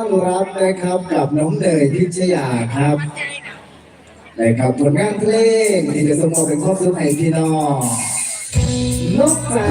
้อนรับนะครับกับน้องเนยพิชยาครับนะครับผลงานเพลงที่จะส่งมาเป็นครอบครัวไทยพี่น้องนกจ๋า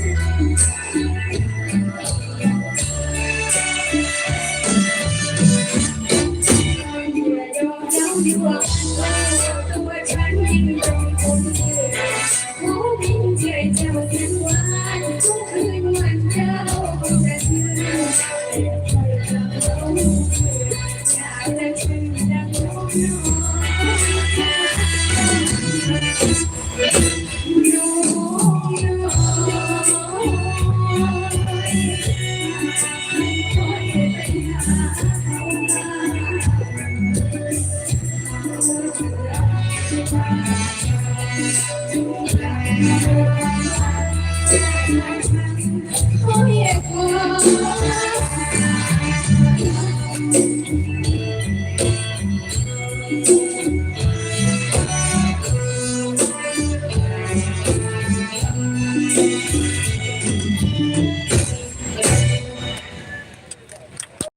Oh yeah,